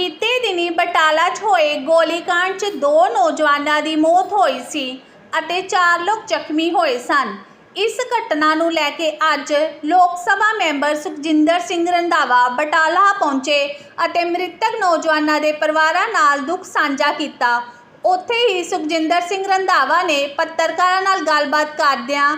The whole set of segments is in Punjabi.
ਬੀਤੇ ਦਿਨੀ ਬਟਾਲਾ 'ਚ ਹੋਏ ਗੋਲੀकांड 'ਚ ਦੋ ਨੌਜਵਾਨਾਂ ਦੀ ਮੌਤ ਹੋਈ ਸੀ ਅਤੇ ਚਾਰ ਲੋਕ ਜ਼ਖਮੀ ਹੋਏ ਸਨ। ਇਸ ਘਟਨਾ ਨੂੰ ਲੈ ਕੇ ਅੱਜ ਲੋਕ ਸਭਾ ਮੈਂਬਰ ਸੁਖਜਿੰਦਰ ਸਿੰਘ ਰੰਧਾਵਾ ਬਟਾਲਾ ਪਹੁੰਚੇ ਅਤੇ ਮ੍ਰਿਤਕ ਨੌਜਵਾਨਾਂ ਦੇ ਪਰਿਵਾਰਾਂ ਨਾਲ ਦੁੱਖ ਸਾਂਝਾ ਕੀਤਾ। ਉੱਥੇ ਹੀ ਸੁਖਜਿੰਦਰ ਸਿੰਘ ਰੰਧਾਵਾ ਨੇ ਪੱਤਰਕਾਰਾਂ ਨਾਲ ਗੱਲਬਾਤ ਕਰਦਿਆਂ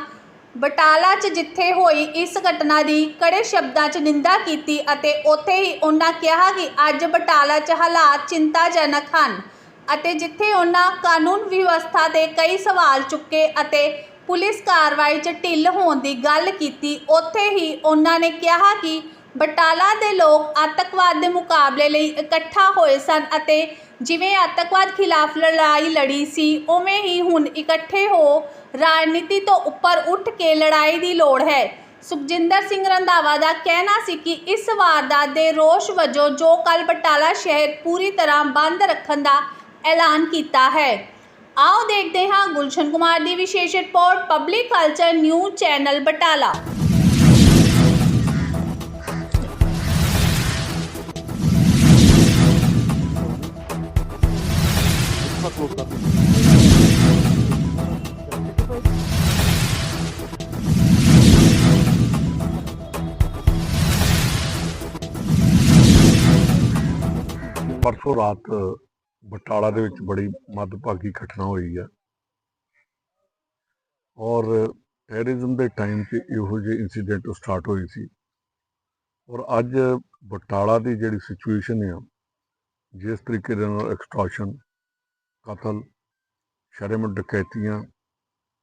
ਬਟਾਲਾ 'ਚ ਜਿੱਥੇ ਹੋਈ ਇਸ ਘਟਨਾ ਦੀ ਕੜੇ ਸ਼ਬਦਾਂ 'ਚ ਨਿੰਦਾ ਕੀਤੀ ਅਤੇ ਉੱਥੇ ਹੀ ਉਹਨਾਂ ਕਿਹਾ ਕਿ ਅੱਜ ਬਟਾਲਾ 'ਚ ਹਾਲਾਤ ਚਿੰਤਾਜਨਕ ਹਨ ਅਤੇ ਜਿੱਥੇ ਉਹਨਾਂ ਕਾਨੂੰਨ ਵਿਵਸਥਾ ਤੇ ਕਈ ਸਵਾਲ ਚੁੱਕੇ ਅਤੇ ਪੁਲਿਸ ਕਾਰਵਾਈ 'ਚ ਢਿੱਲ ਹੋਣ ਦੀ ਗੱਲ ਕੀਤੀ, ਉੱਥੇ ਹੀ ਉਹਨਾਂ ਨੇ ਕਿਹਾ ਕਿ ਬਟਾਲਾ ਦੇ ਲੋਕ ਆਤੰਕਵਾਦ ਦੇ ਮੁਕਾਬਲੇ ਲਈ ਇਕੱਠਾ ਹੋਏ ਸਨ ਅਤੇ ਜਿਵੇਂ ਆਤੰਕਵਾਦ ਖਿਲਾਫ ਲੜਾਈ ਲੜੀ ਸੀ, ਉਵੇਂ ਹੀ ਹੁਣ ਇਕੱਠੇ ਹੋ ਰਾਜਨੀਤੀ ਤੋਂ ਉੱਪਰ ਉੱਠ ਕੇ ਲੜਾਈ ਦੀ ਲੋੜ ਹੈ। ਸੁਖਜਿੰਦਰ ਸਿੰਘ ਰੰਧਾਵਾ ਦਾ ਕਹਿਣਾ ਸੀ ਕਿ ਇਸ ਵਾਰਦਾਤ ਦੇ ਰੋਸ਼ ਵਜੋਂ ਜੋ ਕੱਲ ਬਟਾਲਾ ਸ਼ਹਿਰ ਪੂਰੀ ਤਰ੍ਹਾਂ ਬੰਦ ਰੱਖਣ ਦਾ ਐਲਾਨ ਕੀਤਾ ਹੈ। ਆਓ ਦੇਖਦੇ ਹਾਂ ਗੁਲਸ਼ਨ ਕੁਮਾਰ ਦੀ ਵਿਸ਼ੇਸ਼ report public culture news channel Batala. ਪਰਸੋਂ ਰਾਤ ਬਟਾਲਾ ਦੇ ਵਿੱਚ ਬੜੀ ਮੱਦਭਾਗੀ ਘਟਨਾ ਹੋਈ ਹੈ। ਔਰ ਟੈਰਰਿਜ਼ਮ ਦੇ ਟਾਈਮ 'ਤੇ ਇਹੋ ਜਿਹੇ ਇਨਸੀਡੈਂਟ ਸਟਾਰਟ ਹੋਈ ਸੀ। ਔਰ ਅੱਜ ਬਟਾਲਾ ਦੀ ਜਿਹੜੀ ਸਿਚੁਏਸ਼ਨ ਹੈ ਜਿਸ ਤਰੀਕੇ ਦੇ ਨਾਲ ਐਕਸਟ੍ਰੈਸ਼ਨ ਕਤਲ ਸ਼ਰਮ ਡਕੈਤੀਆਂ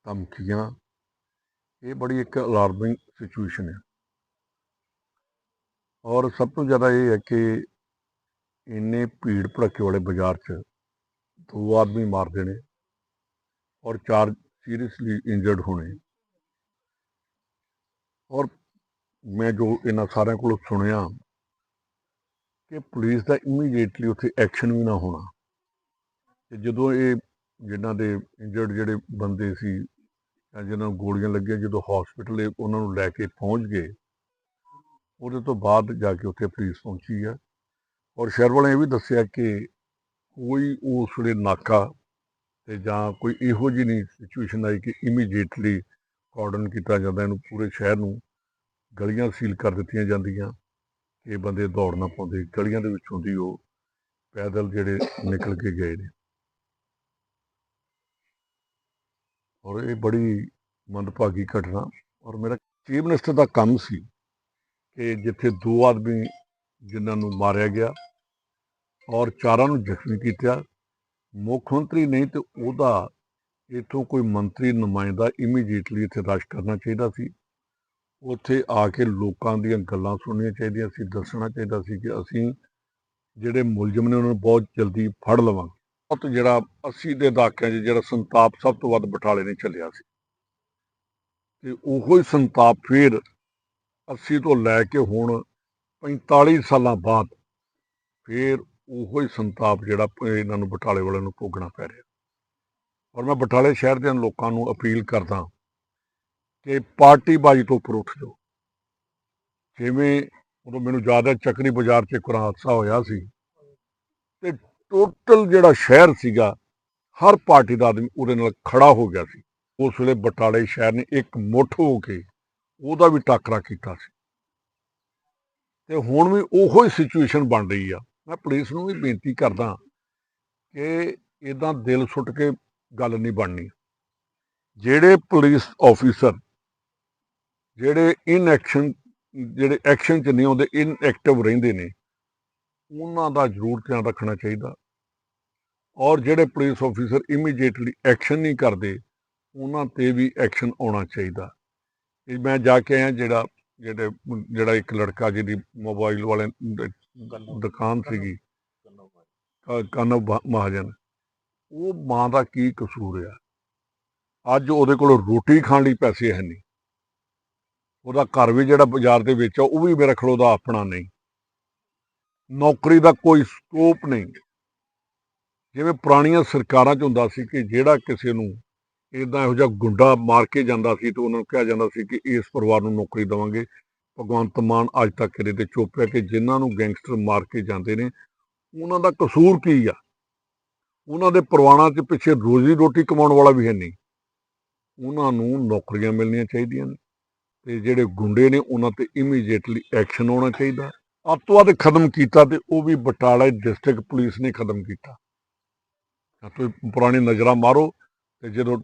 ਧਮਕੀਆਂ ਇਹ ਬੜੀ ਇੱਕ ਅਲਾਰਮਿੰਗ ਸਿਚੁਏਸ਼ਨ ਹੈ ਔਰ ਸਭ ਤੋਂ ਜ਼ਿਆਦਾ ਇਹ ਹੈ ਕਿ ਇੰਨੇ ਭੀੜ ਭੜੱਕੇ ਵਾਲੇ ਬਾਜ਼ਾਰ 'ਚ ਦੋ ਆਦਮੀ ਮਾਰ ਦੇਣੇ ਔਰ ਚਾਰ ਸੀਰੀਅਸਲੀ ਇੰਜਰਡ ਹੋਣੇ ਔਰ ਮੈਂ ਜੋ ਇਹਨਾਂ ਸਾਰਿਆਂ ਕੋਲੋਂ ਸੁਣਿਆ ਕਿ ਪੁਲਿਸ ਦਾ ਇਮੀਡੀਏਟਲੀ ਉੱਥੇ ਐਕਸ਼ਨ ਵੀ ਨਾ ਹੋਣਾ ਤੇ ਜਦੋਂ ਇਹ ਜਿਨ੍ਹਾਂ ਦੇ ਇੰਜਰਡ ਜਿਹੜੇ ਬੰਦੇ ਸੀ ਜਾਂ ਜਿਨ੍ਹਾਂ ਨੂੰ ਗੋਲੀਆਂ ਲੱਗੀਆਂ, ਜਦੋਂ ਹਸਪੀਟਲ ਉਹਨਾਂ ਨੂੰ ਲੈ ਕੇ ਪਹੁੰਚ ਗਏ, ਉਹਦੇ ਤੋਂ ਬਾਅਦ ਜਾ ਕੇ ਉੱਥੇ ਪੁਲਿਸ ਪਹੁੰਚੀ ਹੈ ਔਰ ਸ਼ਹਿਰ ਵਾਲਿਆਂ ਇਹ ਵੀ ਦੱਸਿਆ ਕਿ ਕੋਈ ਉਸ ਵੇਲੇ ਨਾਕਾ ਤੇ ਜਾਂ ਕੋਈ ਇਹੋ ਜਿਹੀ ਨਹੀਂ ਸਿਚੁਏਸ਼ਨ ਆਈ ਕਿ ਇਮੀਡੀਏਟਲੀ ਕਾਰਡਨ ਕੀਤਾ ਜਾਂਦਾ, ਇਹਨੂੰ ਪੂਰੇ ਸ਼ਹਿਰ ਨੂੰ ਗਲੀਆਂ ਸੀਲ ਕਰ ਦਿੱਤੀਆਂ ਜਾਂਦੀਆਂ, ਕਿ ਬੰਦੇ ਦੌੜ ਨਾ ਪਾਉਂਦੇ, ਗਲੀਆਂ ਦੇ ਵਿੱਚੋਂ ਦੀ ਉਹ ਪੈਦਲ ਜਿਹੜੇ ਨਿਕਲ ਕੇ ਗਏ ਨੇ। ਔਰ ਇਹ ਬੜੀ ਮੰਦਭਾਗੀ ਘਟਨਾ। ਔਰ ਮੇਰਾ ਚੀਫ ਮਿਨਿਸਟਰ ਦਾ ਕੰਮ ਸੀ ਕਿ ਜਿੱਥੇ ਦੋ ਆਦਮੀ ਜਿਨ੍ਹਾਂ ਨੂੰ ਮਾਰਿਆ ਗਿਆ ਔਰ ਚਾਰਾਂ ਨੂੰ ਜ਼ਖਮੀ ਕੀਤਾ। ਮੁੱਖ ਮੰਤਰੀ ਨਹੀਂ ਤੇ ਉਹਦਾ ਇਥੋਂ ਕੋਈ ਮੰਤਰੀ ਨੁਮਾਇੰਦਾ ਇਮੀਡੀਏਟਲੀ ਇੱਥੇ ਰਸ਼ ਕਰਨਾ ਚਾਹੀਦਾ ਸੀ। ਉੱਥੇ ਆ ਕੇ ਲੋਕਾਂ ਦੀਆਂ ਗੱਲਾਂ ਸੁਣਨੀਆਂ ਚਾਹੀਦੀਆਂ ਸੀ, ਦੱਸਣਾ ਚਾਹੀਦਾ ਸੀ ਕਿ ਅਸੀਂ ਜਿਹੜੇ ਮੁਲਜ਼ਮ ਨੇ ਉਹਨਾਂ ਨੂੰ ਬਹੁਤ ਜਲਦੀ ਫੜ ਲਵਾਂਗੇ। ਬਹੁਤ ਜਿਹੜਾ 80 ਦੇ ਦਹਾਕਿਆਂ 'ਚ ਜਿਹੜਾ ਸੰਤਾਪ ਸਭ ਤੋਂ ਵੱਧ ਬਟਾਲੇ ਨੇ ਚੱਲਿਆ ਸੀ। ਤੇ ਉਹੋ ਹੀ ਸੰਤਾਪ ਫੇਰ 80 ਤੋਂ ਲੈ ਕੇ ਹੁਣ 45 ਸਾਲਾਂ ਬਾਅਦ ਫੇਰ ਉਹੋ ਹੀ ਸੰਤਾਪ ਜਿਹੜਾ ਇਹਨਾਂ ਨੂੰ ਬਟਾਲੇ ਵਾਲਿਆਂ ਨੂੰ ਭੋਗਣਾ ਪੈ ਰਿਹਾ। ਔਰ ਮੈਂ ਬਟਾਲੇ ਸ਼ਹਿਰ ਦੇ ਲੋਕਾਂ ਨੂੰ ਅਪੀਲ ਕਰਦਾ ਕਿ ਪਾਰਟੀਬਾਜ਼ੀ ਤੋਂ ਉੱਪਰ ਉੱਠ ਜਾਓ। ਜਿਵੇਂ ਉਦੋਂ ਮੈਨੂੰ ਯਾਦ ਹੈ ਚੱਕਰੀ ਬਾਜ਼ਾਰ 'ਚ ਇੱਕ ਹਾਦਸਾ ਹੋਇਆ ਸੀ। ਟੋਟਲ ਜਿਹੜਾ ਸ਼ਹਿਰ ਸੀਗਾ, ਹਰ ਪਾਰਟੀ ਦਾ ਆਦਮੀ ਉਹਦੇ ਨਾਲ ਖੜਾ ਹੋ ਗਿਆ ਸੀ। ਉਸ ਵੇਲੇ ਬਟਾਲੇ ਸ਼ਹਿਰ ਨੇ ਇੱਕ ਮੁੱਠ ਹੋ ਕੇ ਉਹਦਾ ਵੀ ਟਾਕਰਾ ਕੀਤਾ ਸੀ। ਤੇ ਹੁਣ ਵੀ ਉਹੋ ਹੀ ਸਿਚੁਏਸ਼ਨ ਬਣ ਰਹੀ ਆ। ਮੈਂ ਪੁਲਿਸ ਨੂੰ ਵੀ ਬੇਨਤੀ ਕਰਦਾ ਕਿ ਇਦਾਂ ਦਿਲ ਸੁੱਟ ਕੇ ਗੱਲ ਨਹੀਂ ਬਣਨੀ। ਜਿਹੜੇ ਪੁਲਿਸ ਆਫੀਸਰ ਜਿਹੜੇ ਇਨ ਐਕਸ਼ਨ ਜਿਹੜੇ ਐਕਸ਼ਨ 'ਚ ਨਹੀਂ ਆਉਂਦੇ ਇਨ ਐਕਟਿਵ ਰਹਿੰਦੇ ਨੇ ਉਹਨਾਂ ਦਾ ਜ਼ਰੂਰ ਧਿਆਨ ਰੱਖਣਾ ਚਾਹੀਦਾ। ਔਰ ਜਿਹੜੇ ਪੁਲਿਸ ਆਫੀਸਰ ਇਮੀਡੀਏਟਲੀ ਐਕਸ਼ਨ ਨਹੀਂ ਕਰਦੇ, ਉਹਨਾਂ ਤੇ ਵੀ ਐਕਸ਼ਨ ਆਉਣਾ ਚਾਹੀਦਾ। ਇਹ ਮੈਂ ਜਾ ਕੇ ਆਇਆ ਜਿਹੜਾ, ਜਿਹੜੇ, ਜਿਹੜਾ ਇੱਕ ਲੜਕਾ ਜਿਹਦੀ ਮੋਬਾਈਲ ਵਾਲੇ ਦੁਕਾਨ ਸੀਗੀ ਕਨਵ ਮਹਾਜਨ। ਉਹ ਮਾਂ ਦਾ ਕੀ ਕਸੂਰ ਆ? ਅੱਜ ਉਹਦੇ ਕੋਲ ਰੋਟੀ ਖਾਣ ਲਈ ਪੈਸੇ ਹੈ ਨਹੀਂ। ਉਹਦਾ ਘਰ ਵੀ ਜਿਹੜਾ ਬਾਜ਼ਾਰ ਦੇ ਵਿੱਚ ਆ, ਉਹ ਵੀ ਮੇਰਾ ਖਲੋ ਦਾ ਆਪਣਾ ਨਹੀਂ। ਨੌਕਰੀ ਦਾ ਕੋਈ ਸਕੋਪ ਨਹੀਂ। ਜਿਵੇਂ ਪੁਰਾਣੀਆਂ ਸਰਕਾਰਾਂ 'ਚ ਹੁੰਦਾ ਸੀ ਕਿ ਜਿਹੜਾ ਕਿਸੇ ਨੂੰ ਇਦਾਂ ਇਹੋ ਜਿਹਾ ਗੁੰਡਾ ਮਾਰ ਕੇ ਜਾਂਦਾ ਸੀ ਤੇ ਉਹਨਾਂ ਨੂੰ ਕਿਹਾ ਜਾਂਦਾ ਸੀ ਕਿ ਇਸ ਪਰਿਵਾਰ ਨੂੰ ਨੌਕਰੀ ਦੇਵਾਂਗੇ। ਭਗਵੰਤ ਮਾਨ ਅੱਜ ਤੱਕ ਇਹਦੇ ਤੇ ਚੁੱਪ ਹੈ ਕਿ ਜਿਨ੍ਹਾਂ ਨੂੰ ਗੈਂਗਸਟਰ ਮਾਰ ਕੇ ਜਾਂਦੇ ਨੇ, ਉਹਨਾਂ ਦਾ ਕਸੂਰ ਕੀ ਆ? ਉਹਨਾਂ ਦੇ ਪਰਿਵਾਰਾਂ 'ਚ ਪਿੱਛੇ ਰੋਜ਼ੀ ਰੋਟੀ ਕਮਾਉਣ ਵਾਲਾ ਵੀ ਹੈ ਨਹੀਂ। ਉਹਨਾਂ ਨੂੰ ਨੌਕਰੀਆਂ ਮਿਲਣੀਆਂ ਚਾਹੀਦੀਆਂ ਨੇ ਤੇ ਜਿਹੜੇ ਗੁੰਡੇ ਨੇ ਉਹਨਾਂ ਤੇ ਇਮੀਡੀਏਟਲੀ ਐਕਸ਼ਨ ਹੋਣਾ ਚਾਹੀਦਾ। ਅੱਤਵਾਦ ਖਤਮ ਕੀਤਾ ਤੇ ਉਹ ਵੀ ਬਟਾਲਾ ਡਿਸਟ੍ਰਿਕਟ ਪੁਲਿਸ ਨੇ ਖਤਮ ਕੀਤਾ। ਤਾਂ ਤੁਸੀਂ ਪੁਰਾਣੀ ਨਜ਼ਰਾਂ ਮਾਰੋ ਤੇ ਜਦੋਂ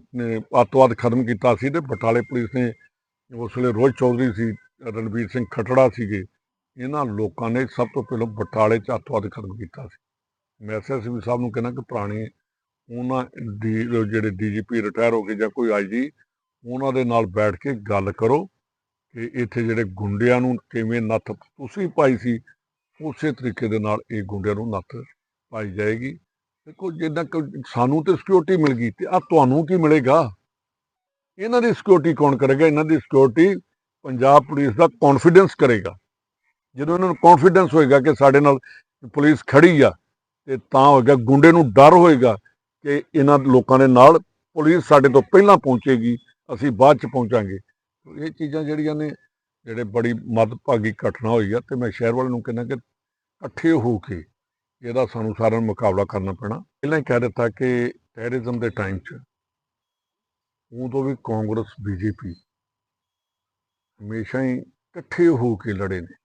ਅੱਤਵਾਦ ਖਤਮ ਕੀਤਾ ਸੀ ਤੇ ਬਟਾਲੇ ਪੁਲਿਸ ਨੇ ਉਸ ਵੇਲੇ ਰੋਹਿਤ ਚੌਧਰੀ ਸੀ ਰਣਵੀਰ ਸਿੰਘ ਖਟੜਾ ਸੀਗੇ, ਇਹਨਾਂ ਲੋਕਾਂ ਨੇ ਸਭ ਤੋਂ ਪਹਿਲਾਂ ਬਟਾਲੇ ਚ ਅੱਤਵਾਦ ਖਤਮ ਕੀਤਾ ਸੀ। ਮੈਂ ਐਸਐਸਪੀ ਸਾਹਿਬ ਨੂੰ ਕਹਿੰਦਾ ਕਿ ਪੁਰਾਣੇ ਉਹਨਾਂ ਦੀ, ਜਿਹੜੇ ਡੀਜੀਪੀ ਰਿਟਾਇਰ ਹੋ ਗਏ ਜਾਂ ਕੋਈ ਆਈਜੀ ਉਹਨਾਂ ਦੇ ਨਾਲ ਬੈਠ ਕੇ ਗੱਲ ਕਰੋ। ਕਿ ਇੱਥੇ ਜਿਹੜੇ ਗੁੰਡਿਆਂ ਨੂੰ ਕਿਵੇਂ ਨੱਥ ਤੁਸੀਂ ਪਾਈ ਸੀ, ਉਸੇ ਤਰੀਕੇ ਦੇ ਨਾਲ ਇਹ ਗੁੰਡਿਆਂ ਨੂੰ ਨੱਥ ਪਾਈ ਜਾਏਗੀ। ਦੇਖੋ, ਜਿੱਦਾਂ ਕਿ ਸਾਨੂੰ ਤੇ ਸਿਕਿਉਰਿਟੀ ਮਿਲ ਗਈ ਤੇ ਆ ਤੁਹਾਨੂੰ ਕੀ ਮਿਲੇਗਾ? ਇਹਨਾਂ ਦੀ ਸਿਕਿਉਰਿਟੀ ਕੌਣ ਕਰੇਗਾ? ਇਹਨਾਂ ਦੀ ਸਿਕਿਉਰਿਟੀ ਪੰਜਾਬ ਪੁਲਿਸ ਦਾ ਕੌਨਫੀਡੈਂਸ ਕਰੇਗਾ। ਜਦੋਂ ਇਹਨਾਂ ਨੂੰ ਕੌਨਫੀਡੈਂਸ ਹੋਏਗਾ ਕਿ ਸਾਡੇ ਨਾਲ ਪੁਲਿਸ ਖੜੀ ਆ, ਤੇ ਤਾਂ ਹੋਏਗਾ, ਗੁੰਡੇ ਨੂੰ ਡਰ ਹੋਏਗਾ ਕਿ ਇਹਨਾਂ ਲੋਕਾਂ ਦੇ ਨਾਲ ਪੁਲਿਸ ਸਾਡੇ ਤੋਂ ਪਹਿਲਾਂ ਪਹੁੰਚੇਗੀ, ਅਸੀਂ ਬਾਅਦ ਚ ਪਹੁੰਚਾਂਗੇ। ਇਹ ਚੀਜ਼ਾਂ ਜਿਹੜੀਆਂ ਨੇ, ਜਿਹੜੇ ਬੜੀ ਮੱਦਭਾਗੀ ਘਟਨਾ ਹੋਈ ਆ, ਤੇ ਮੈਂ ਸ਼ਹਿਰ ਵਾਲਿਆਂ ਨੂੰ ਕਹਿੰਦਾ ਕਿ ਇਕੱਠੇ ਹੋ ਕੇ ਇਹਦਾ ਸਾਨੂੰ ਸਾਰਿਆਂ ਨੂੰ ਮੁਕਾਬਲਾ ਕਰਨਾ ਪੈਣਾ। ਪਹਿਲਾਂ ਹੀ ਕਹਿ ਦਿੱਤਾ ਕਿ ਟੈਰਰਿਜ਼ਮ ਦੇ ਟਾਈਮ 'ਚ ਉਦੋਂ ਵੀ ਕਾਂਗਰਸ, ਬੀਜੇਪੀ ਹਮੇਸ਼ਾ ਹੀ ਇਕੱਠੇ ਹੋ ਕੇ ਲੜੇ ਨੇ।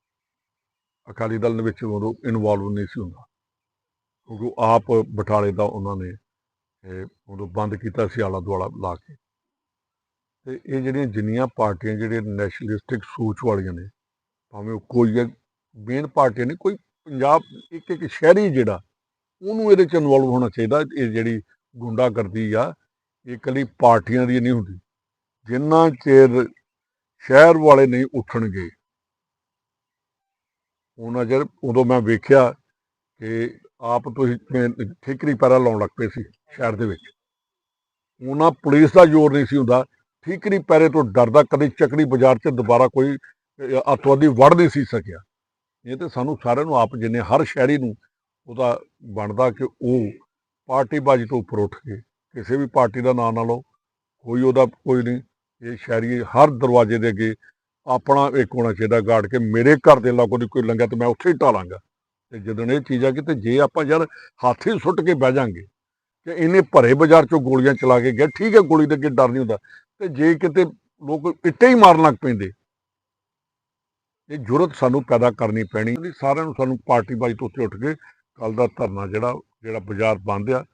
ਅਕਾਲੀ ਦਲ ਦੇ ਵਿੱਚ ਉਦੋਂ ਇਨਵੋਲਵ ਨਹੀਂ ਸੀ ਹੁੰਦਾ। ਕਿਉਂਕਿ ਆਪ ਬਟਾਲੇ ਦਾ ਉਹਨਾਂ ਨੇ ਉਦੋਂ ਬੰਦ ਕੀਤਾ ਸੀ ਆਲਾ ਦੁਆਲਾ ਲਾ ਕੇ। ਤੇ ਇਹ ਜਿਹੜੀਆਂ ਜਿੰਨੀਆਂ ਪਾਰਟੀਆਂ ਜਿਹੜੀਆਂ ਨੈਸ਼ਨਲਿਸਟਿਕ ਸੋਚ ਵਾਲੀਆਂ ਨੇ, ਭਾਵੇਂ ਉਹ ਕੋਈ ਮੇਨ ਪਾਰਟੀ ਨਹੀਂ ਕੋਈ ਪੰਜਾਬ ਇੱਕ ਇੱਕ ਸ਼ਹਿਰੀ ਜਿਹੜਾ, ਉਹਨੂੰ ਇਹਦੇ ਚ ਇਨਵੋਲਵ ਹੋਣਾ ਚਾਹੀਦਾ, ਇਹ ਜਿਹੜੀ ਗੁੰਡਾਗਰਦੀ ਆ, ਇਹ ਇਕੱਲੀ ਪਾਰਟੀਆਂ ਦੀ ਨਹੀਂ ਹੁੰਦੀ। ਜਿੰਨਾ ਚਿਰ ਸ਼ਹਿਰ ਵਾਲੇ ਨਹੀਂ ਉੱਠਣਗੇ, ਉਹਨਾਂ ਚਿਰ ਉਦੋਂ ਮੈਂ ਵੇਖਿਆ ਕਿ ਆਪ ਤੁਸੀਂ ਠੇਕਰੀ ਪੈਰਾ ਲਾਉਣ ਲੱਗ ਪਏ ਸੀ ਸ਼ਹਿਰ ਦੇ ਵਿੱਚ। ਉਹਨਾਂ ਪੁਲਿਸ ਦਾ ਜ਼ੋਰ ਨਹੀਂ ਸੀ ਹੁੰਦਾ ਠੀਕਰੀ ਪੈਰੇ ਤੋਂ ਡਰਦਾ ਕਦੇ ਚੱਕੜੀ ਬਾਜ਼ਾਰ 'ਚ ਦੁਬਾਰਾ ਕੋਈ ਅਹ, ਅੱਤਵਾਦੀ ਵੜ ਨਹੀਂ ਸੀ ਸਕਿਆ। ਇਹ ਤੇ ਸਾਨੂੰ ਸਾਰਿਆਂ ਨੂੰ ਆਪ ਜਿੰਨੇ ਹਰ ਸ਼ਹਿਰੀ ਨੂੰ ਉਹਦਾ ਬਣਦਾ ਕਿ ਉਹ ਪਾਰਟੀਬਾਜ਼ੀ ਤੋਂ ਉੱਪਰ ਉੱਠ ਕੇ ਕਿਸੇ ਵੀ ਪਾਰਟੀ ਦਾ ਨਾਂ ਨਾ ਲਓ ਕੋਈ ਉਹਦਾ ਕੋਈ ਨਹੀਂ ਇਹ ਸ਼ਹਿਰੀ ਹਰ ਦਰਵਾਜ਼ੇ ਦੇ ਅੱਗੇ ਆਪਣਾ ਇੱਕ ਹੋਣਾ ਚਾਹੀਦਾ ਗਾੜ ਕੇ ਮੇਰੇ ਘਰ ਦੇ ਲਾਗੋਂ ਦੀ ਕੋਈ ਲੰਘਿਆ ਤੇ ਮੈਂ ਉੱਥੇ ਹੀ ਢਾਲਾਂਗਾ। ਤੇ ਜਦੋਂ ਇਹ ਚੀਜ਼ ਆ ਕਿ ਤੇ ਜੇ ਆਪਾਂ ਯਾਰ ਹੱਥ ਹੀ ਸੁੱਟ ਕੇ ਬਹਿ ਜਾਾਂਗੇ ਕਿ ਇਹਨੇ ਭਰੇ ਬਾਜ਼ਾਰ ਚੋਂ ਗੋਲੀਆਂ ਚਲਾ ਕੇ ਗਿਆ ਠੀਕ ਹੈ ਗੋਲੀ ਦੇ ਅੱਗੇ ਡਰ ਨਹੀਂ ਹੁੰਦਾ ਤੇ ਜੇ ਕਿਤੇ ਲੋਕ ਇੱਟੇ ਹੀ ਮਾਰਨ ਲੱਗ ਪੈਂਦੇ। ਇਹ ਜੁਰਤ ਸਾਨੂੰ ਪੈਦਾ ਕਰਨੀ ਪੈਣੀ। ਸਾਰਿਆਂ ਨੂੰ ਸਾਨੂੰ ਪਾਰਟੀ ਬਾਜੀ ਤੋਂ ਉੱਤੇ ਉੱਠ ਕੇ ਕੱਲ ਦਾ ਧਰਨਾ ਜਿਹੜਾ ਜਿਹੜਾ ਬਾਜ਼ਾਰ ਬੰਦ ਆ,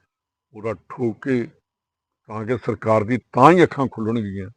ਉਹਦਾ ਠੋਕ ਕੇ ਤਾਂ ਕਿ ਸਰਕਾਰ ਦੀ ਤਾਂ ਹੀ ਅੱਖਾਂ ਖੁੱਲਣਗੀਆਂ